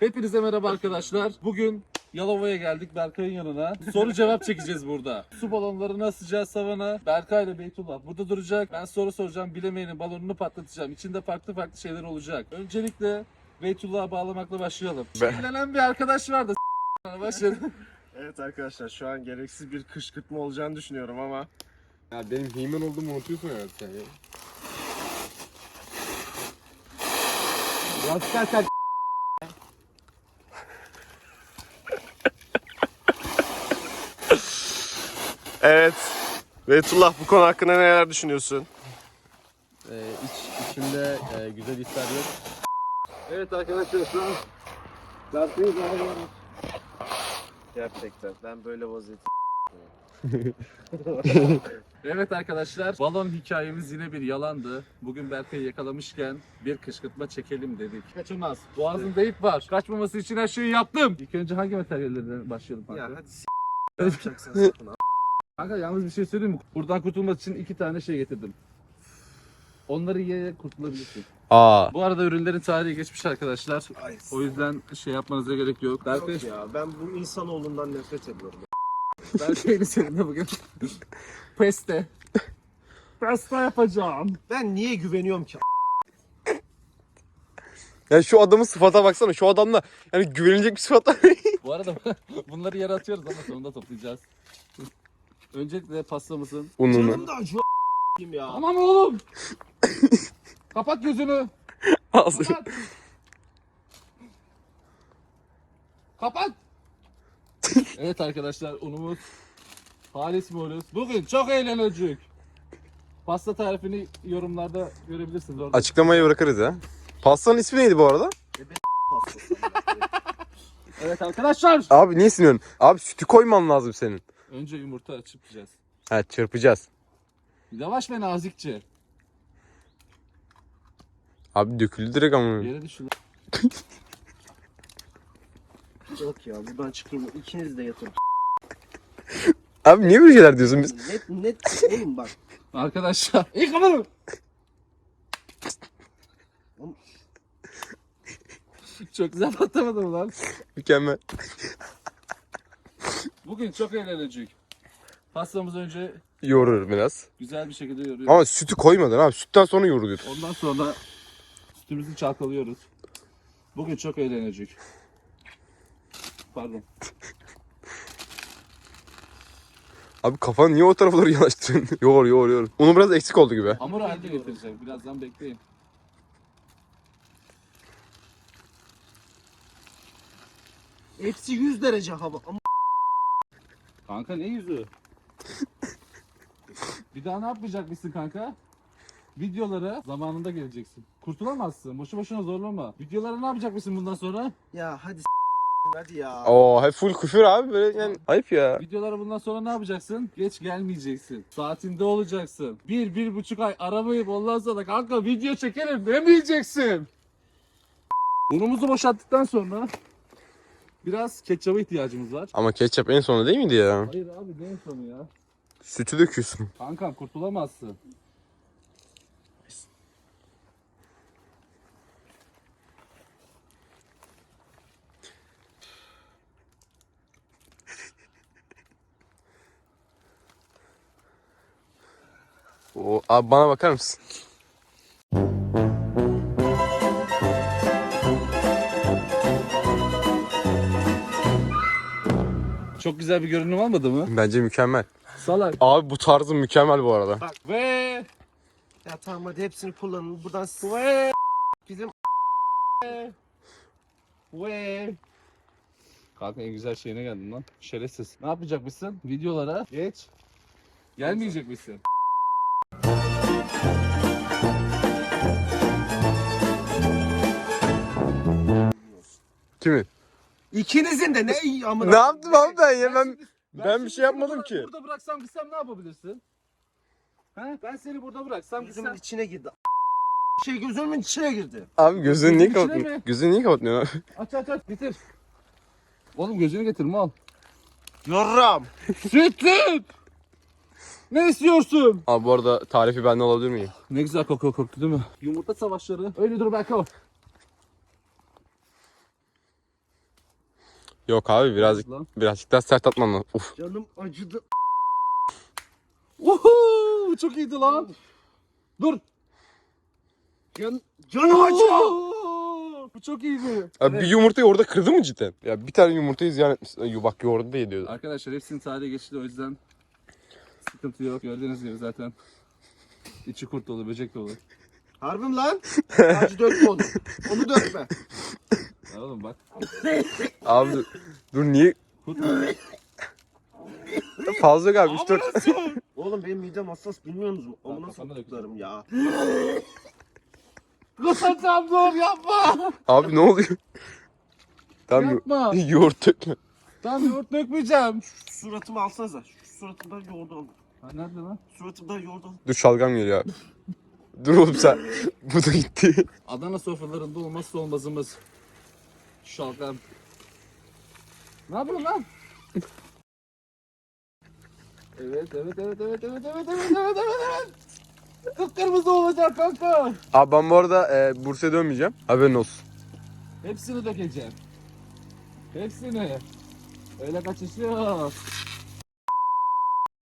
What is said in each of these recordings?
Hepinize merhaba arkadaşlar. Bugün Yalova'ya geldik Berkay'ın yanına. Soru cevap çekeceğiz burada. Su balonlarını asacağız savana. Berkay ile Beytullah burada duracak. Ben soru soracağım. Bilemeyenin balonunu patlatacağım. İçinde farklı farklı şeyler olacak. Öncelikle Beytullah'a bağlamakla başlayalım. Ben- Şeklenen bir arkadaş vardı. Başlayalım. Evet arkadaşlar şu an gereksiz bir kışkırtma olacağını düşünüyorum ama Ya benim Himen olduğumu unutuyorsun herhalde sen ya. Ya sen sen. Evet Beytullah bu konu hakkında neler düşünüyorsun? Ee, iç, içimde e, güzel hisler yok. Evet arkadaşlar şu an. Gerçekten ben böyle vaziyet Evet arkadaşlar, balon hikayemiz yine bir yalandı. Bugün Berkay'ı yakalamışken bir kışkırtma çekelim dedik. Kaçamaz. Boğazında ip var. Kaçmaması için her şeyi yaptım. İlk önce hangi materyallerden başlayalım? Ya hadi s***. Kanka yalnız bir şey söyleyeyim mi? Buradan kurtulmak için iki tane şey getirdim. Onları yiyerek kurtulabilirsin. Aa. Bu arada ürünlerin tarihi geçmiş arkadaşlar. Ay, O yüzden şey yapmanıza gerek yok. Berkay, Yok ya ben bu insanoğlundan nefret ediyorum. Berkay'ın seninle bugün. Peste. Peste yapacağım. Ben niye güveniyorum ki? Ya şu adamın sıfata baksana. Şu adamla yani güvenilecek bir sıfat var. Bu arada bunları yere atıyoruz ama sonunda toplayacağız. Öncelikle pastamızın. Ununu. Canım da acıyor ya. Aman oğlum! Kapat gözünü. Ağzını. Kapat. Kapat. evet arkadaşlar unumuz halis molus. Bugün çok eğlenecek. Pasta tarifini yorumlarda görebilirsiniz orada. Açıklamayı bırakırız ya. Pastanın ismi neydi bu arada? Evet arkadaşlar. Abi niye siniyorsun? Abi sütü koyman lazım senin. Önce yumurta açacağız. Ha çırpacağız. Yavaş ve nazikçe. Abi döküldü direkt ama. Yere düşün. Yok ya buradan çıkayım ikiniz de yatın. Abi niye böyle şeyler diyorsun biz? Net net oğlum bak. Arkadaşlar. İyi kafanı. Çok güzel patlamadı mı lan? Mükemmel. Bugün çok eğlenecek. Pastamızı önce Yoğurur biraz. güzel bir şekilde yoruyoruz. Ama sütü koymadın abi. Sütten sonra yoğuruluyor. Ondan sonra sütümüzü çalkalıyoruz. Bugün çok eğlenecek. Pardon. Abi kafanı niye o tarafa doğru yanaştırıyorsun? yoğur yoğur yoğur. Unu biraz eksik oldu gibi. Hamur haline getireceğim. Birazdan bekleyin. Eksi 100 derece hava. Ama Kanka ne yüzü? bir daha ne yapmayacakmışsın kanka? Videolara zamanında geleceksin. Kurtulamazsın. Boşu boşuna zorlama. Videolara ne yapacakmışsın bundan sonra? ya hadi s*** hadi ya. Oo hep full küfür abi böyle yani ayıp ya. Videolara bundan sonra ne yapacaksın? Geç gelmeyeceksin. Saatinde olacaksın. Bir, bir buçuk ay aramayıp ondan sonra kanka video çekelim demeyeceksin. Unumuzu boşalttıktan sonra biraz ketçaba ihtiyacımız var. Ama ketçap en sonunda değil miydi ya? Hayır abi ne sonu ya? Sütü döküyorsun. Kankam kurtulamazsın. Oo, abi bana bakar mısın? Çok güzel bir görünüm olmadı mı? Bence mükemmel. Salak. Abi bu tarzı mükemmel bu arada. Ve Ya tamam hadi hepsini kullanın. Buradan s- ve bizim ve Kanka en güzel şeyine geldin lan. Şerefsiz. Ne yapacakmışsın? Videolara geç. Gelmeyecek misin? Kimin? İkinizin de ne amına. Ne yaptım abi ben ya? Ben, şimdi- ben bir şimdi şey yapmadım seni ki. Burada, burada bıraksam gitsem ne yapabilirsin? He? Ben seni burada bıraksam Gözümün gitsem. içine girdi. Şey gözümün içine girdi. Abi gözünü niye İçine mi? kapatmıyorsun? Gözünü niye kapatmıyorsun abi? Aç aç aç getir. Oğlum gözünü getirme al. Yarram. Süt süt! Ne istiyorsun? Abi bu arada tarifi benden alabilir miyim? Ne güzel koku koktu değil mi? Yumurta savaşları. Öyle dur Berko. Yok abi birazcık Lan. birazcık daha sert atman lazım. Uf. Canım acıdı. Uhu, çok iyiydi lan. Dur. Can, canım acıyor. Oo, Bu çok iyiydi. Abi bir yumurtayı orada kırdı mı cidden? Ya bir tane yumurtayı ziyan etmişsin. Ay, Bak yoğurdu da yediyordu. Arkadaşlar hepsinin tarihi geçti o yüzden sıkıntı yok. Gördüğünüz gibi zaten içi kurt dolu, böcek dolu. Harbim lan. Acı dökme onu. Onu dökme. Ya oğlum bak. Abi dur, dur niye? Fazla galiba 3-4. Oğlum benim midem hassas bilmiyor musun? Amına kafana soktuklarım ya. Kusacağım dur yapma. Abi ne oluyor? Tamam yo- Yapma. yoğurt dökme. Ben yoğurt dökmeyeceğim. Suratımı alsanıza. Şu suratımdan yoğurdu alın. Ha, nerede lan? Suratımdan yoğurdu alın. Dur şalgam geliyor abi. Dur oğlum sen. Bu da gitti. Adana sofralarında olmazsa olmazımız. Şalgam. Ne yapıyorsun lan? Evet, evet, evet, evet, evet, evet, evet, evet, evet, evet. Kıpkırmızı olacak kanka. Abi ben bu arada e, Bursa'ya dönmeyeceğim. Haberin olsun. Hepsini dökeceğim. Hepsini. Öyle kaçış yok.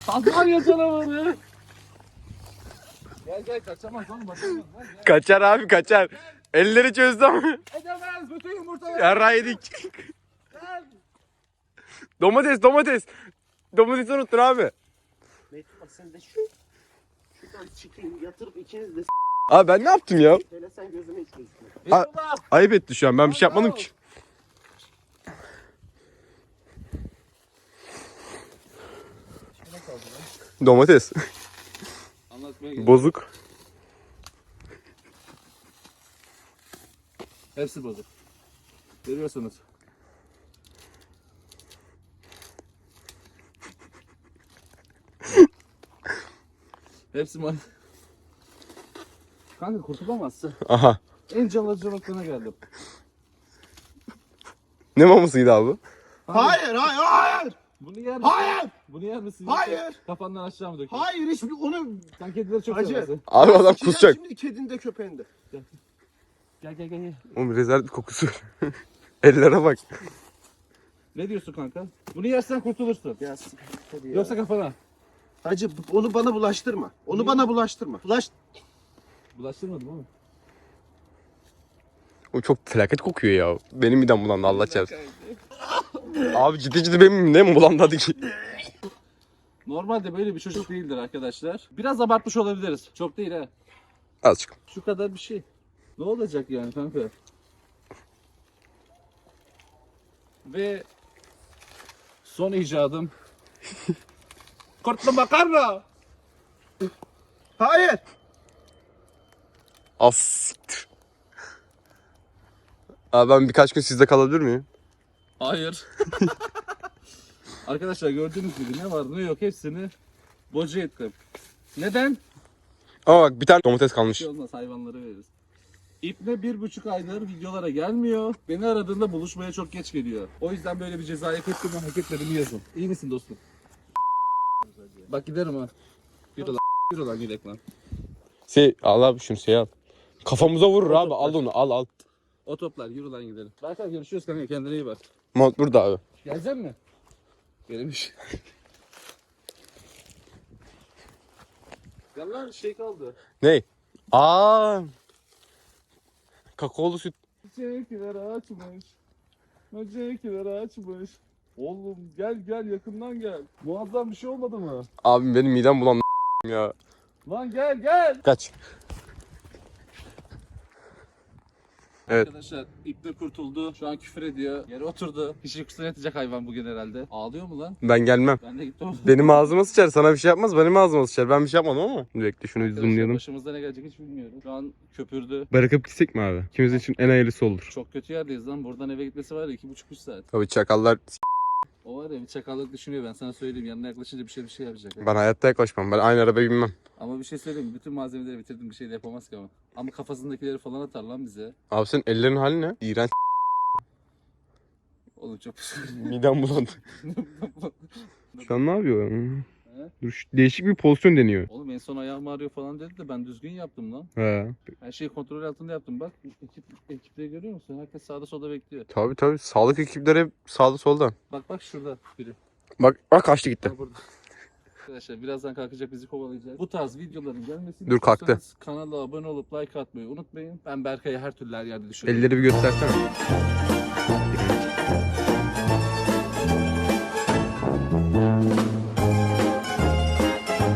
Tasmanya canavarı. Gel gel kaçamaz oğlum kaçamaz. Gel. Kaçar abi kaçar. Elleri çözdü ama. Edemez bütün yumurtaları. Yarrağı yedik. Domates domates. Domatesi unuttun abi. Metin bak sen de şu. Şuradan çıkayım yatırıp ikiniz de Abi ben ne yaptım ya? Hele sen gözüme hiç gözükme. Ayıp etti şu an. Ben bir şey yapmadım ki. Domates. Bozuk. Hepsi bozuk. Görüyorsunuz. Hepsi mal. Kanka kurtulamazsın. Aha. En can alıcı noktana geldim. Ne mamasıydı abi? Hayır hayır hayır. Bunu yer misin? Hayır. Bunu yer misin? Hayır. Kafandan aşağı mı döküyorsun? Hayır hiçbir onu Sen kedileri çok Acı. seversin. Abi adam kusacak. Şimdi kedinde köpeğinde. Gel gel gel. gel. Oğlum rezalet bir kokusu. Ellere bak. Ne diyorsun kanka? Bunu yersen kurtulursun. Ya siktir ya. Yoksa kafana. Hacı onu bana bulaştırma. Onu bana bulaştırma. Bulaş. Bulaştırmadım oğlum. O çok felaket kokuyor ya. Benim midem bulandı Allah çarpsın. Abi ciddi ciddi benim ne mi bulandı hadi ki. Normalde böyle bir çocuk değildir arkadaşlar. Biraz abartmış olabiliriz. Çok değil ha. Azıcık. Şu kadar bir şey. Ne olacak yani kanka? Ve son icadım. Kurtlu makarna. Hayır. Siktir. Abi ben birkaç gün sizde kalabilir miyim? Hayır. Arkadaşlar gördüğünüz gibi ne var ne yok hepsini boca ettim. Neden? Ama bak bir tane domates Bir kalmış. şey olmaz hayvanlara veririz. İpne bir buçuk aydır videolara gelmiyor. Beni aradığında buluşmaya çok geç geliyor. O yüzden böyle bir cezayı ettim hak etmedim yazın. İyi misin dostum? Bak giderim ha. Yürü lan. Yürü lan gidek lan. Şey al abi şunu şey al. Kafamıza vurur abi al onu al al. O toplar yürü lan gidelim. Berkay görüşürüz kanka kendine iyi bak. Mont burada abi. Gelecek mi? Benim iş. Gel lan şey kaldı. Ne? Aa. Kakaolu süt. Çiçekler açmış. Çiçekler açmış. Oğlum gel gel yakından gel. Muazzam bir şey olmadı mı? Abi benim midem bulandı ya. Lan gel gel. Kaç. Evet. Arkadaşlar iple kurtuldu. Şu an küfür ediyor. Yere oturdu. Kişi kusura yatacak hayvan bugün herhalde. Ağlıyor mu lan? Ben gelmem. Ben de gittim. Benim ağzıma sıçar sana bir şey yapmaz benim ağzıma sıçar. Ben bir şey yapmadım ama. Bekle şunu bir zoomlayalım. Başımızda ne gelecek hiç bilmiyorum. Şu an köpürdü. Bırakıp gitsek mi abi? İkimiz için en hayırlısı olur. Çok kötü yerdeyiz lan. Buradan eve gitmesi var ya iki buçuk üç saat. Tabii çakallar O var ya bir çakallık düşünüyor ben sana söyleyeyim. Yanına yaklaşınca bir şey bir şey yapacak. ben hayatta yaklaşmam. Ben aynı arabaya binmem. Ama bir şey söyleyeyim? Bütün malzemeleri bitirdim bir şey de yapamaz ki ama. Ama kafasındakileri falan atar lan bize. Abi senin ellerin hali ne? İğrenç. Oğlum çok Midem bulandı. Şu an ne yapıyor? Dur, şu değişik bir pozisyon deniyor. Oğlum en son ayağım ağrıyor falan dedi de ben düzgün yaptım lan. He. Her şeyi kontrol altında yaptım bak. Ekip, ekipleri görüyor musun? Herkes sağda solda bekliyor. Tabii tabii. Sağlık ekipleri hep sağda solda. Bak bak şurada biri. Bak bak kaçtı gitti. Ha, burada. Arkadaşlar birazdan kalkacak bizi kovalayacak. Bu tarz videoların gelmesini Dur, kalktı. Kanala abone olup like atmayı unutmayın. Ben Berkay'ı her türlü her yerde düşünüyorum. Elleri bir göstersene.